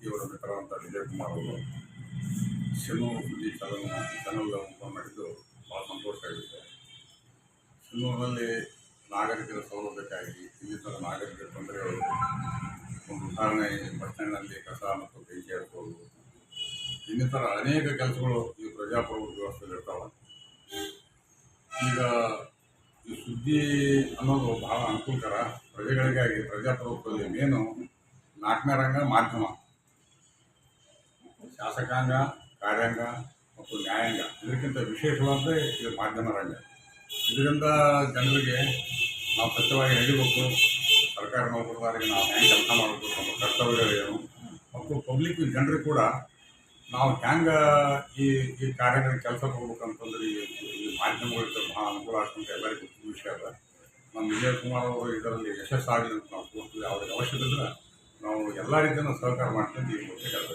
ವಾಸುಕಿಯವರ ಮಿತ್ರರಂತ ವಿಜಯಕುಮಾರ್ ಅವರು ಸಿನ್ನು ಸುದ್ದಿ channel channel open ಮಾಡಿದ್ದು ಭಾಳ ಸಂತೋಷ ಆಗುತ್ತೆ. ಸಿನ್ನೂರಿನಲ್ಲಿ ನಾಗರಿಕರ ಸೌಲಭ್ಯಕ್ಕಾಗಿ, ಇನ್ನಿತರ ನಾಗರಿಕರ ತೊಂದರೆಗಳು, ಒಂದು ಉದಾಹರಣೆ ಬಸ್ ಕಸ ಮತ್ತು ಬೆಂಕಿ ಹಾಕೋದು ಇನ್ನಿತರ ಅನೇಕ ಕೆಲಸಗಳು ಈ ಪ್ರಜಾಪ್ರಭುತ್ವ ವ್ಯವಸ್ಥೆಯಲ್ಲಿ ಇರ್ತಾವೆ. ಈಗ ಈ ಸುದ್ದಿ ಅನ್ನೋದು ಬಹಳ ಅನುಕೂಲಕರ. ಪ್ರಜೆಗಳಿಗಾಗಿ ಪ್ರಜಾಪ್ರಭುತ್ವದಲ್ಲಿ ಮೇನು ನಾಲ್ಕನೇ ರಂಗ ಮಾಧ್ಯಮ. ಶಾಸಕಾಂಗ, ಕಾರ್ಯಾಂಗ ಮತ್ತು ನ್ಯಾಯಾಂಗ. ಇದಕ್ಕಿಂತ ವಿಶೇಷವಾದ ಇದು ಮಾಧ್ಯಮ ರಂಗ ಇದರಿಂದ ಜನರಿಗೆ ನಾವು ಸ್ವಚ್ಛವಾಗಿ ನಡಿಬೇಕು ಸರ್ಕಾರ ನೌಕರದಾರಿಗೆ ನಾವು ಹೆಂಗೆ ಕೆಲಸ ಮಾಡಬೇಕು ನಮ್ಮ ಕರ್ತವ್ಯಗಳೇನು ಮತ್ತು ಪಬ್ಲಿಕ್ ಜನರು ಕೂಡ ನಾವು ಹೆಂಗೆ ಈ ಈ ಕಾರ್ಯಗಳ ಕೆಲಸ ಹೋಗ್ಬೇಕಂತಂದ್ರೆ ಈ ಮಾಧ್ಯಮಗಳಿಗೆ ಬಹಳ ಅನುಕೂಲ ಆಗ್ತಂತ ಎಲ್ಲರಿಗೂ ವಿಷಯ ಅದ ನಮ್ಮ ವಿಜಯ ಕುಮಾರ್ ಅವರು ಇದರಲ್ಲಿ ಯಶಸ್ಸಾಗಲಿ ಅಂತ ನಾವು ಕೋರ್ತೀವಿ ಅವ್ರಿಗೆ ಅವಶ್ಯಕತೆ ನಾವು ಎಲ್ಲ ರೀತಿಯನ್ನು ಸಹಕಾರ ಮಾಡ್ತೀವಿ ಈ ಬಗ್ಗೆ ಕೆಲಸ